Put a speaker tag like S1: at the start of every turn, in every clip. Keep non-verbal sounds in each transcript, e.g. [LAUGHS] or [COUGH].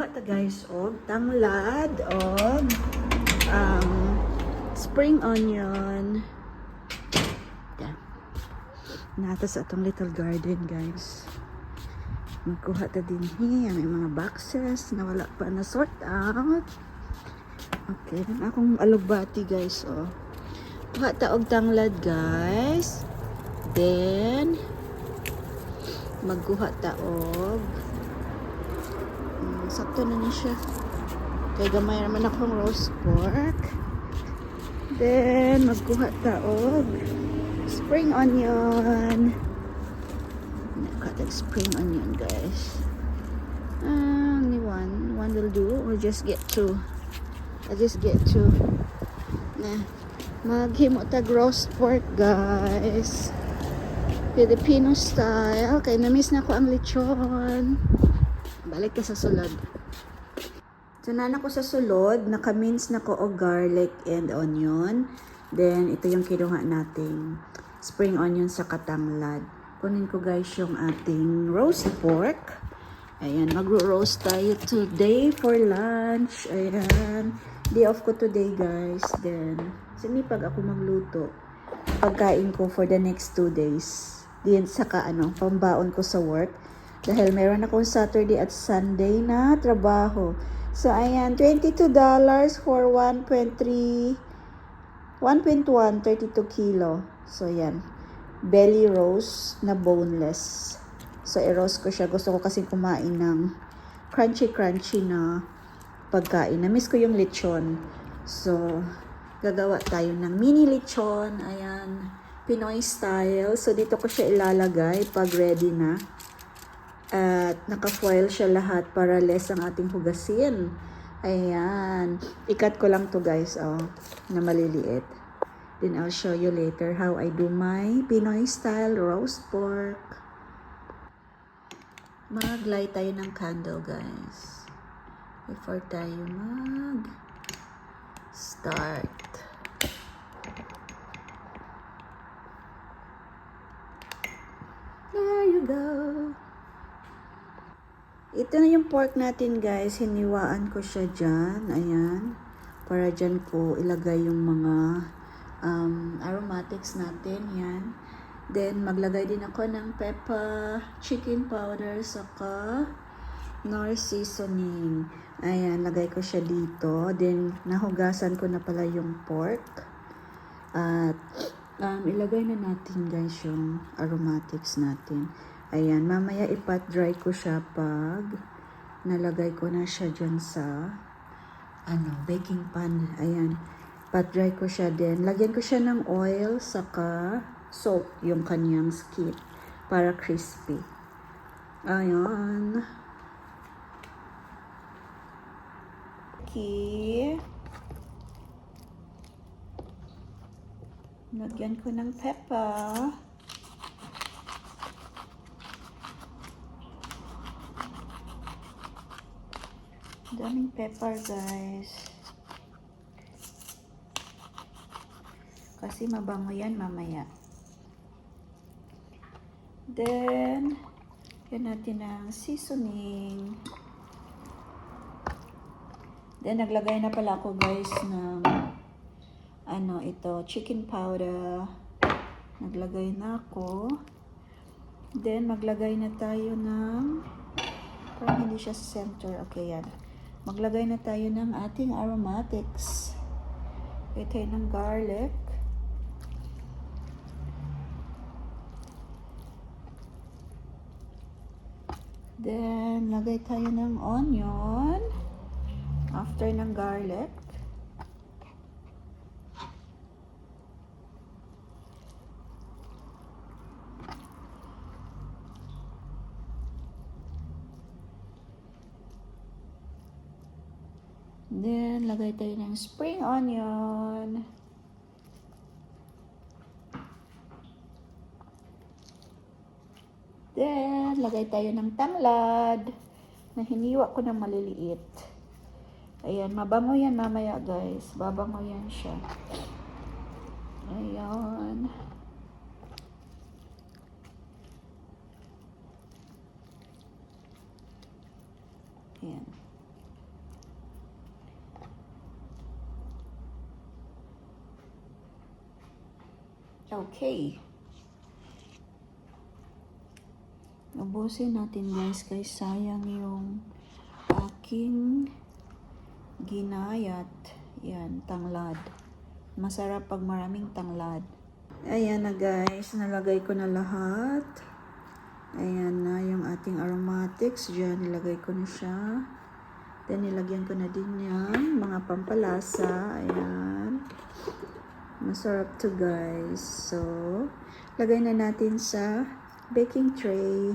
S1: Ito guys, og tanglad, og um, spring onion. Yan. Nata sa atong little garden guys. Magkuha ta din hi, may mga boxes na wala pa na sort out. Okay, akong alugbati guys, oh. Kuha ta og tanglad guys. Then, magkuha ta og sakto na ni siya. Kay gamay naman akong roast pork. Then, magkuha ta og spring onion. The spring onion, guys. Ah, only one. One will do. Or just get two. I just get two. Na. Maghimo tag roast pork, guys. Filipino style. Kay na-miss na ko ang lechon. Balik ka sa sulod. Tunan ako sa sulod, naka-mince na ko og garlic and onion. Then, ito yung kinuha nating spring onion sa katanglad. Kunin ko guys yung ating roast pork. Ayan, magro-roast tayo today for lunch. Ayan. Day off ko today guys. Then, sinipag ako magluto. Pagkain ko for the next two days. Din saka ano, pambaon ko sa work. Dahil meron akong Saturday at Sunday na trabaho. So, ayan, $22 for 1.3 1.1, 32 kilo. So, yan. Belly roast na boneless. So, i-roast ko siya. Gusto ko kasi kumain ng crunchy-crunchy na pagkain. Na-miss ko yung lechon. So, gagawa tayo ng mini lechon. Ayan. Pinoy style. So, dito ko siya ilalagay pag ready na. At naka-foil siya lahat para less ang ating hugasin. Ayan. Ikat ko lang to guys, oh, na maliliit. Then I'll show you later how I do my Pinoy style roast pork. Mag-light tayo ng candle guys. Before tayo mag start. Ito na yung pork natin guys. Hiniwaan ko siya dyan. Ayan. Para dyan ko ilagay yung mga um, aromatics natin. Yan. Then maglagay din ako ng pepper, chicken powder, saka nor seasoning. Ayan, lagay ko siya dito. Then nahugasan ko na pala yung pork. At um, ilagay na natin guys yung aromatics natin. Ayan, mamaya ipat dry ko siya pag nalagay ko na siya dyan sa ano, baking pan. Ayan, pat dry ko siya din. Lagyan ko siya ng oil saka salt yung kanyang skin para crispy. Ayan. Okay. Lagyan ko ng pepper. Daming pepper, guys. Kasi mabango yan mamaya. Then, yan natin ng seasoning. Then, naglagay na pala ako, guys, ng ano, ito, chicken powder. Naglagay na ako. Then, maglagay na tayo ng parang hindi siya center. Okay, yan. Maglagay na tayo ng ating aromatics. Ito tayo ng garlic. Then, lagay tayo ng onion. After ng garlic. Then, lagay tayo ng spring onion. Then, lagay tayo ng tanglad na hiniwa ko ng maliliit. Ayan, mabango yan mamaya guys. Babango yan siya. Ayan. Ayan. Okay. Ubusin natin guys kay sayang yung aking ginayat. Yan, tanglad. Masarap pag maraming tanglad. Ayan na guys, nalagay ko na lahat. Ayan na yung ating aromatics. Diyan, nilagay ko na siya. Then, nilagyan ko na din yan. Mga pampalasa. Ayan. Masarap to guys. So, lagay na natin sa baking tray.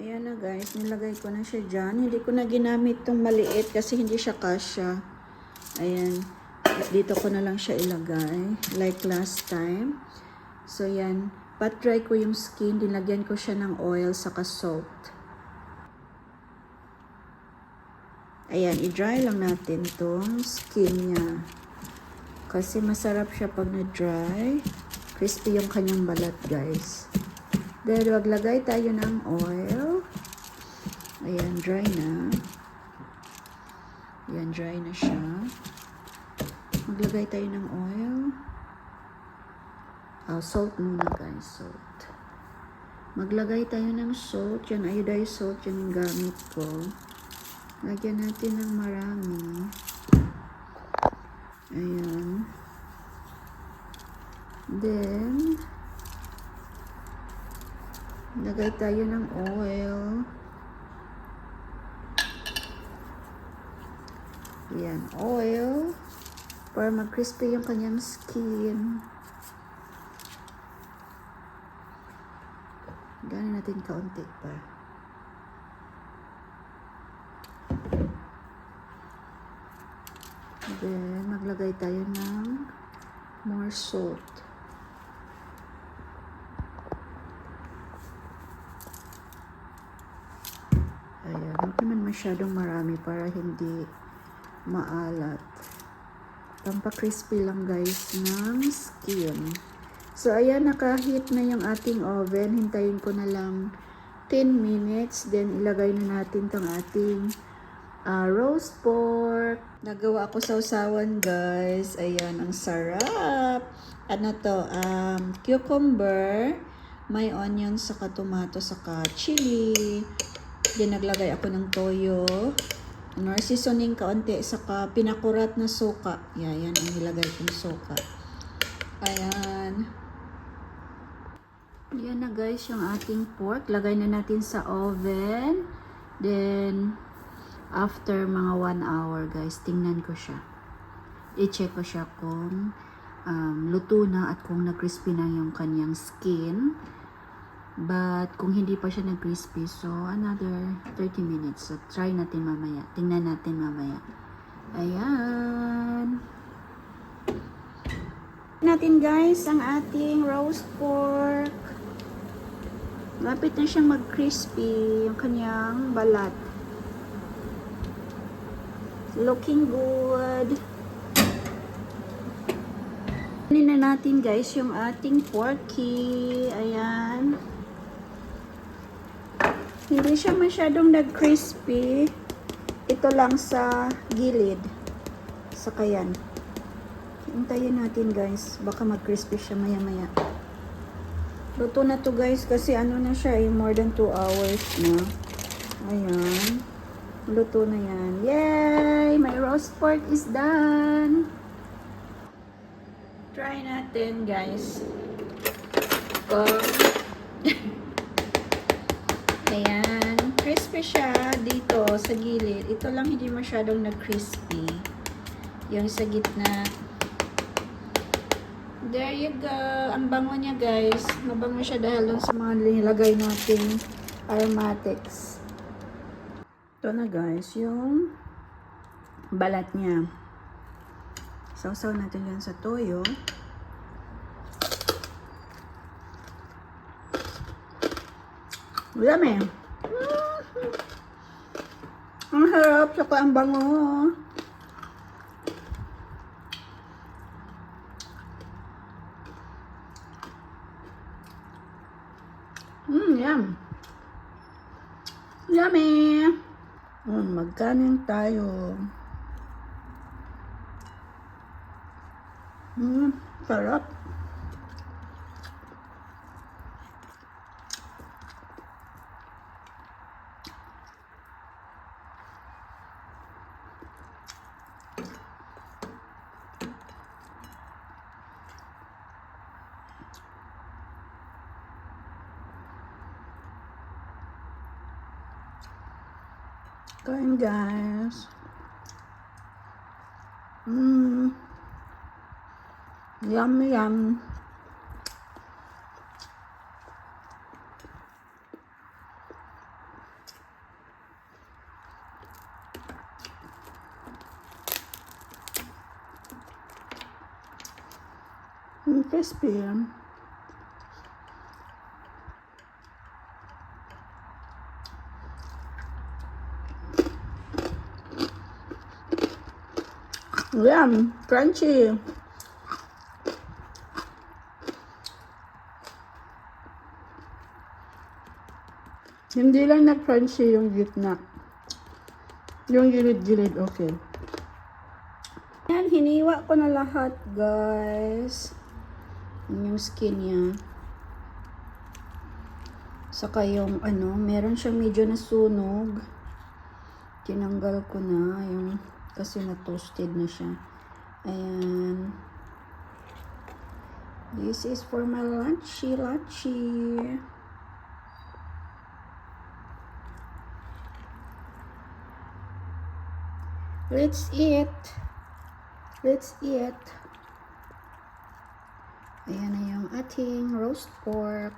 S1: Ayan na guys, nilagay ko na siya dyan. Hindi ko na ginamit tong maliit kasi hindi siya kasya. Ayan. Dito ko na lang siya ilagay. Like last time. So yan. Pat dry ko yung skin. Dinagyan ko siya ng oil saka salt. Ayan. I-dry lang natin tong skin niya. Kasi masarap siya pag na-dry. Crispy yung kanyang balat guys. Then, maglagay tayo ng oil. Ayan, dry na. Ayan, dry na siya. Maglagay tayo ng oil. Ah, salt muna guys, salt. Maglagay tayo ng salt. Yan, iodized salt. Yung gamit ko. Lagyan natin ng marami. Ayan. Then, lagay tayo ng oil. Yan, oil. Para mag-crispy yung kanyang skin. Gano'n natin kaunti pa. Then, maglagay tayo ng more salt. Ayan, huwag naman masyadong marami para hindi maalat. Pampa-crispy lang guys ng skin. So, ayan, nakahit na yung ating oven. Hintayin ko na lang 10 minutes. Then, ilagay na natin tong ating ah, roast pork. Nagawa ako sa usawan, guys. Ayan, ang sarap. Ano to? Um, cucumber, may onion, saka tomato, saka chili. Then, naglagay ako ng toyo. Ano, seasoning kaunti, saka pinakurat na suka. Yeah, yan ang nilagay kong suka. Ayan. Yan na guys, yung ating pork. Lagay na natin sa oven. Then, after mga 1 hour guys, tingnan ko siya. I-check ko siya kung um, luto na at kung na-crispy na yung kanyang skin. But, kung hindi pa siya nag-crispy, so another 30 minutes. So, try natin mamaya. Tingnan natin mamaya. Ayan. Natin guys, ang ating roast pork. Lapit na siyang mag-crispy yung kanyang balat. Looking good. Kunin na natin guys yung ating porky. Ayan. Hindi siya masyadong nag-crispy. Ito lang sa gilid. Sa kayan. Hintayin natin guys. Baka mag-crispy siya maya-maya. Luto na to guys kasi ano na siya eh, more than 2 hours na. Ayan. Luto na yan. Yay! Roast pork is done. Try natin guys. Kung [LAUGHS] Ayan. Crispy siya dito sa gilid. Ito lang hindi masyadong nag-crispy. Yung sa gitna. There you go. Ang bango niya guys. Mabango siya dahil dun sa mga nilagay nating aromatics. Ito na guys. Yung balat niya. Sausaw natin yan sa toyo. Yummy. Mm. Ang harap, saka ang bango. Mmm, yum. Yummy. Mm, magkanin tayo. Mm, sarap. Going guys. Mmm. Yum, yum. Mm, crispy yan. Yum, crunchy. Hindi lang na crunchy yung gitna. Yung gilid-gilid, okay. Yan, hiniwa ko na lahat, guys. Yun Yung skin niya. Saka yung ano, meron siyang medyo nasunog. Tinanggal ko na yung kasi na-toasted na siya. Ayan. This is for my lunchy, lunchy. Let's eat. Let's eat. Ayan na yung ating roast pork.